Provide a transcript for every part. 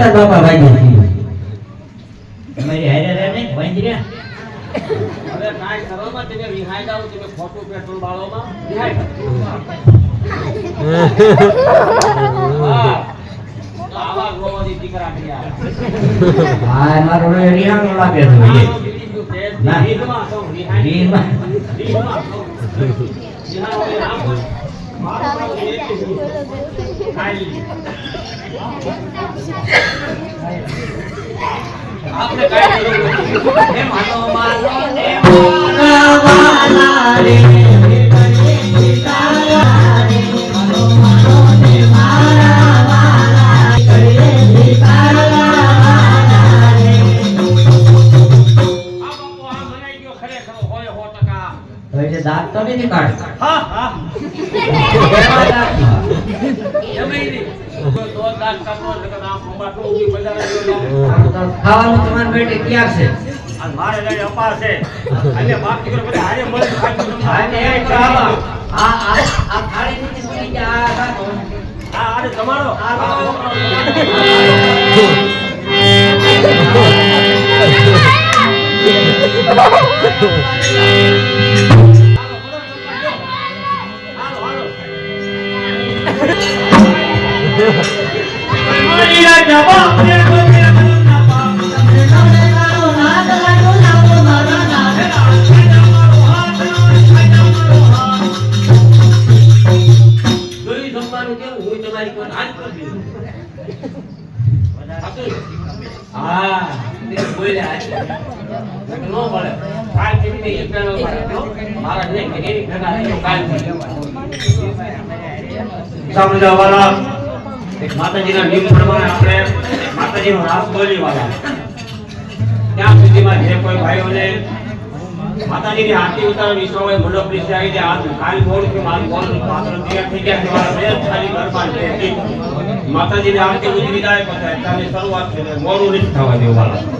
તાર બાપા ભાગી તમારી હારે રહે ને વંજર્યા હવે કાંઈ કરવામાં તમે વિહાઈ જાઓ તમે ખોટું પેટ્રોલ બાળોમાં વિહાઈ હા આવા ગોવાથી દીકરા થયા હા મારો રિહાણો લાગે ના. સૌ. વિહાઈ હવે આમ હોય. મારું નામ એટલું છે. ખાઈ લીધી. આપણે કાંઈ જરૂર નથી. હે માનો માનો ને વાલા રે ક્યાં છે. આ મારે લઈ અપાર છે. અને બાપ દીકરો બધા હારે તમને. અને ખાવા. આ આ આ થાળી નથી પડી કે આ આ આ આને તમારો આ મારા નહીં, એક માતાજીના ત્યાં સુધીમાં જે કોઈ ભાઈઓને માતાજીની આરતી ઉતારવાની ઈચ્છા હોય મંડપ આવી જાય આ કાલ મારું બોલ પાત્ર તૈયાર થઈ ગયા છે. મારા બે ઉજવી જાય પછી શરૂઆત છે મોડું નથી થવા દેવું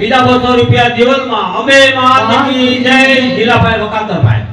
બીજા બસો રૂપિયા જીવનમાં અમે માતાજી જય જીલાભાઈ વકાતરભાઈ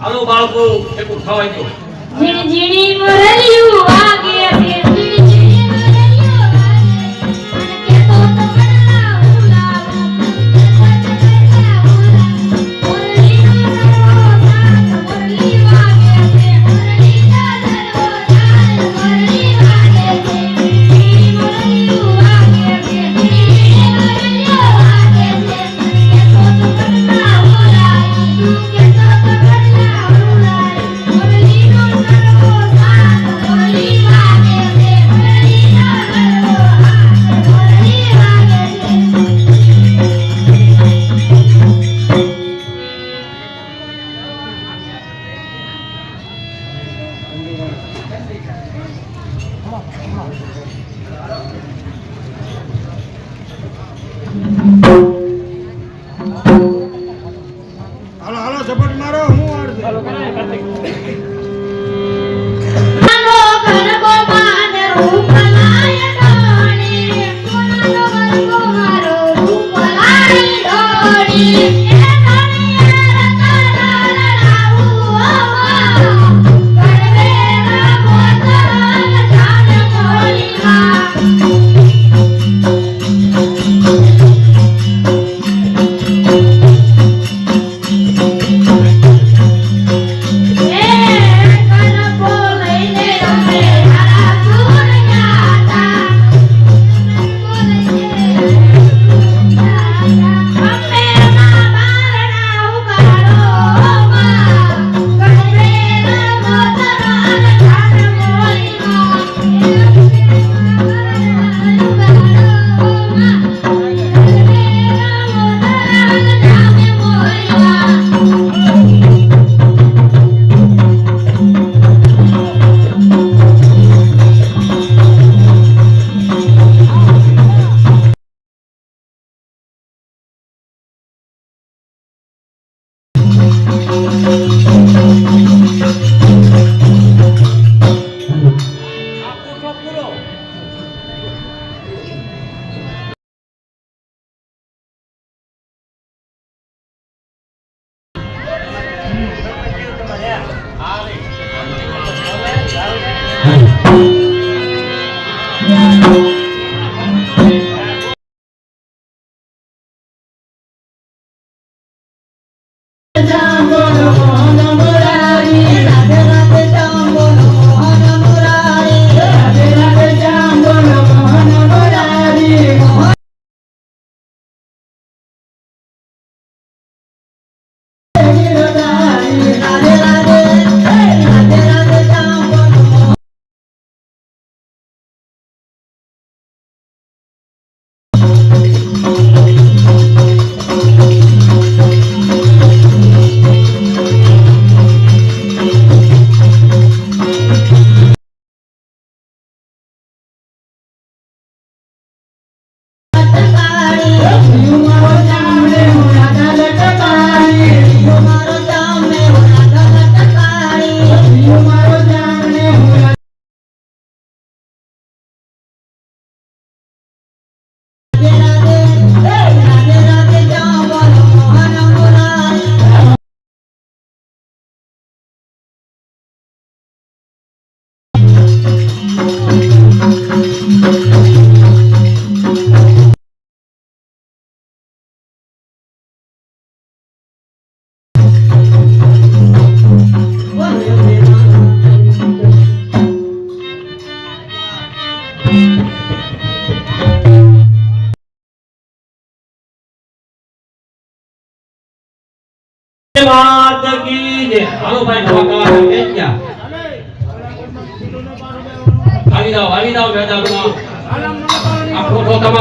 આલો બાળકો એક ઉઠાવાઈ ગયો જીણી ઝીણી મુરલીઓ Thank you.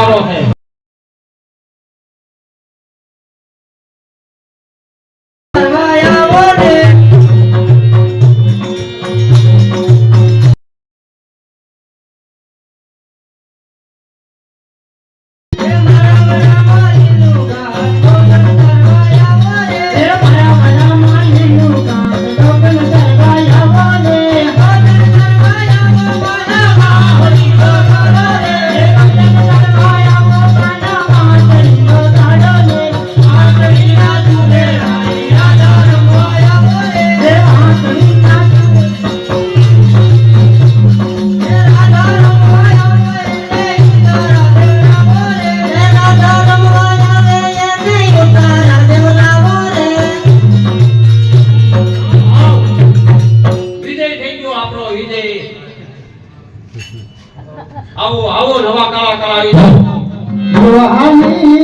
है નવા કાળા કાળા આવી જાઓ હાલી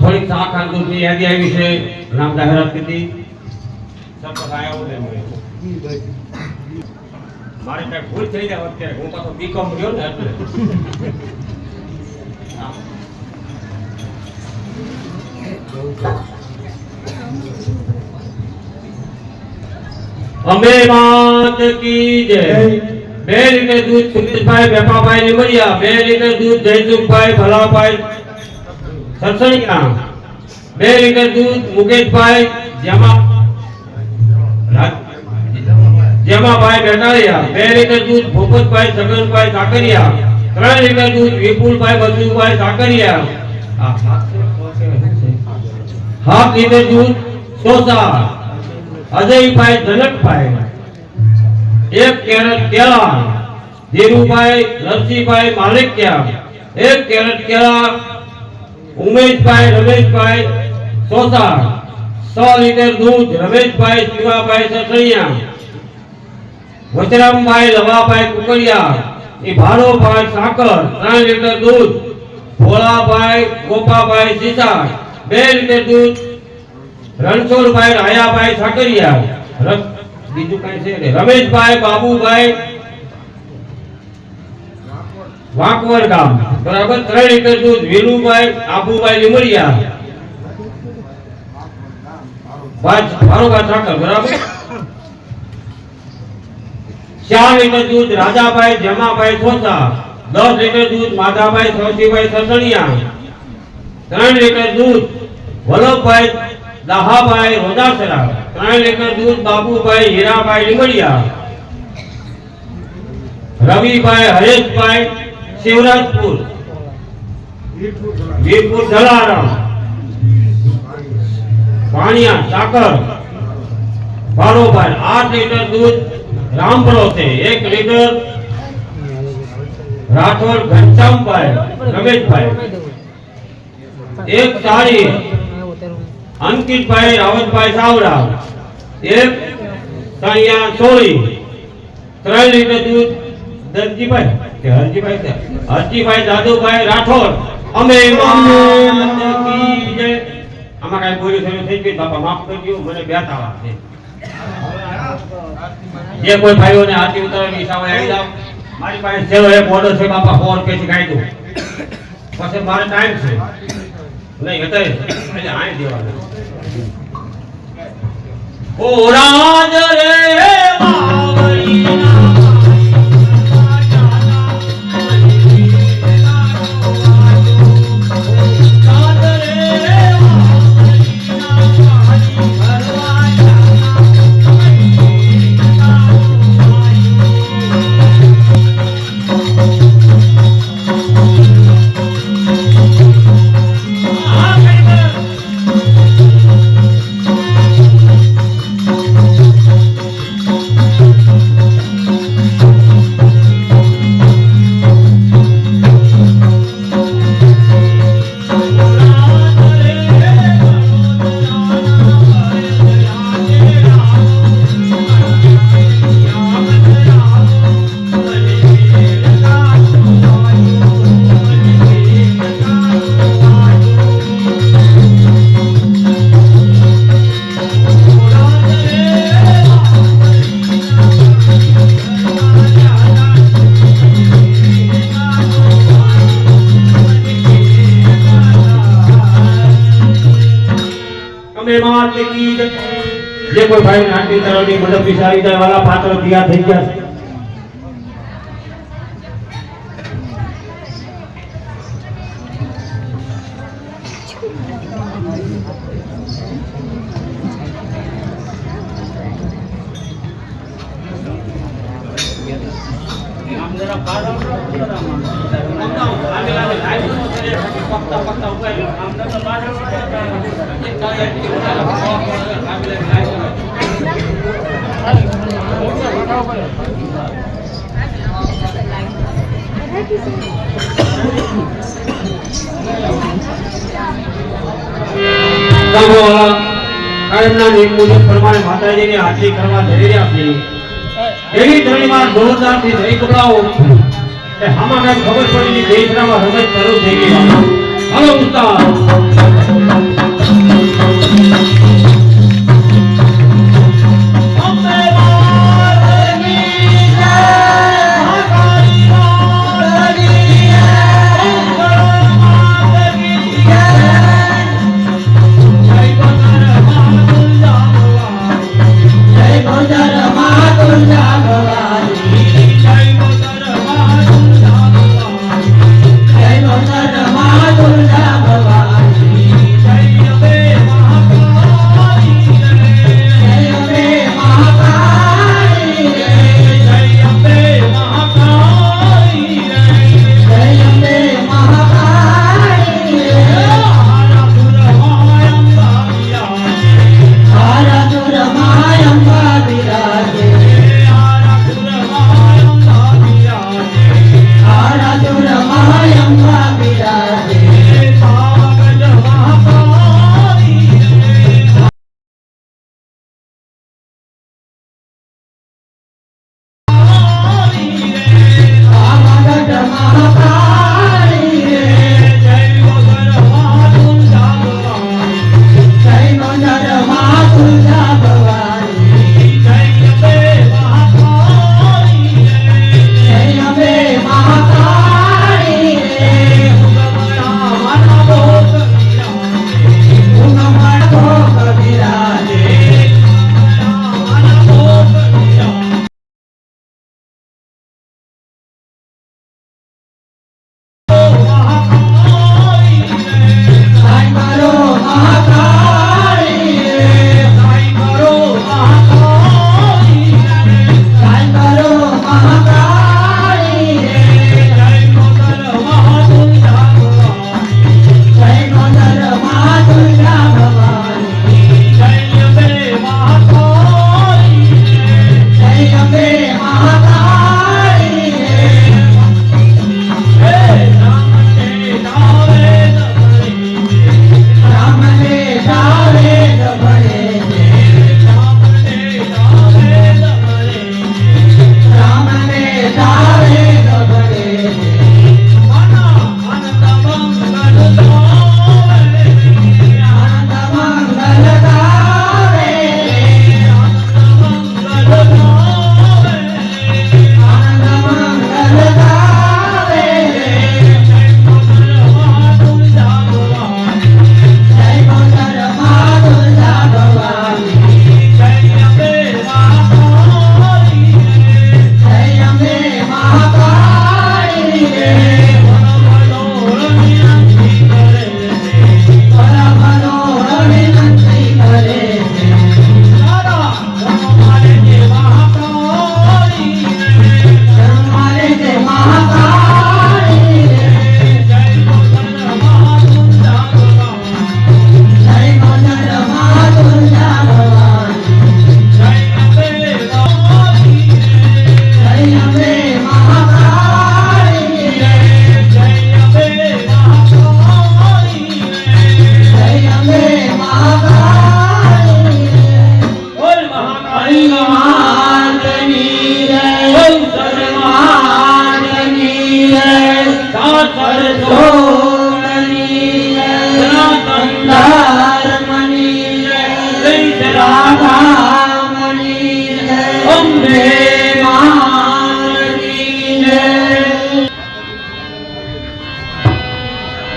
થોડીક શાક આંદોલનની યાદી આવી છે રામ જાહેરાત કીધી સરપંચ મારે કઈ ભૂલ થઈ જાય અત્યારે. હું પાછો બીકોમ રહ્યો ને એટલે. અંબે માત કી જય બે લીટર દૂધ સુરેશભાઈ બેપાભાઈ લીમડિયા બે લીટર દૂધ જયસુખભાઈ ભલાભાઈ સત્સંગના બે લીટર દૂધ મુકેશભાઈ જેમાં જેમાભાઈ બેટાળિયા બે લીટર દૂધ ભૂપતભાઈ છગનભાઈ સાકરિયા ત્રણ લીટર દૂધ વિપુલભાઈ બસુભાઈ સાકરિયા લીટર દૂધ સોસા અજયભાઈ જનકભાઈ એક કેરેટ કેળા. ધીરુભાઈ રસીભાઈ માલિકિયા. એક કેરેટ કેળા. ઉમેશભાઈ, રમેશભાઈ સોસા સો લીટર દૂધ, રમેશભાઈ, શિવાભાઈ સસૈયા. વજરામભાઈ, લવાભાઈ કુકડિયા. એ ભાડોભાઈ સાકર, ત્રણ લીટર દૂધ. ભોળાભાઈ, ગોપાભાઈ સીસા બે લીટર દૂધ, રણછોડભાઈ રાયાભાઈ ઠાકરિયા બીજું કઈ છે ને રમેશભાઈ, બાબુભાઈ, વાંકવર ગામ, બરાબર? ત્રણ લીટર દૂધ વીરુભાઈ આબુભાઈ લીમડિયા ભાઈ ઠાકર બરાબર? ચાર લીટર દૂધ, રાજાભાઈ, જમાભાઈ સોસા, દસ લીટર દૂધ, માધાભાઈ સૌજીભાઈ સસણિયા. ત્રણ લીટર દૂધ વલ્લભભાઈ દાહાભાઈ રોદાસરા ત્રણ લીટર દૂધ બાબુભાઈ હીરાભાઈ લીમડિયા, રવિભાઈ હરેશભાઈ શિવરાજપુર, વીરપુર જલારામ, પાણિયા સાકર ભારોભાઈ આઠ લીટર દૂધ રામપરો છે, એક લીટર રાઠોડ ઘનશ્યામભાઈ, રમેશભાઈ. એક સાડી. અંકિતભાઈ રાવતભાઈ સાવડા એક સાણિયા સોળી. ત્રણ લીટર દૂધ દરજીભાઈ કે હરજીભાઈ હરજીભાઈ દાદુભાઈ રાઠોડ. અમે આમાં કાંઈ બોલ્યું થયું થઈ ગયું? બાપા, માફ કરજો, મને બે તાવા છે. જે કોઈ ભાઈઓને હાથી ઉતારવાની હોય, આવી જાવ મારી પાસે છેલ્લો એક ઓર્ડર છે, બાપા, ફોન પેથી કાઢી દઉં. પછી મારે ટાઈમ છે. નહીં અત્યારે એટલે આય દેવાનું ઓ રાજ રે બાવળીના અંબે કી જે કોઈ ભાઈ નાટી તરવની મદદ વિચારી જાય, વાલા પાત્ર દિયા થઈ ગયા છે. Thank મુજબ પ્રમાણે માતાજીની હાજરી કરવા રહ્યા છીએ. એવી ધરણીમાં જોરદારથી જય કપડાઓ એ આમાં કાંઈ ખબર પડી દેશરામાં રમત શરૂ થઈ ગઈ. હાલો ઉસ્તાદ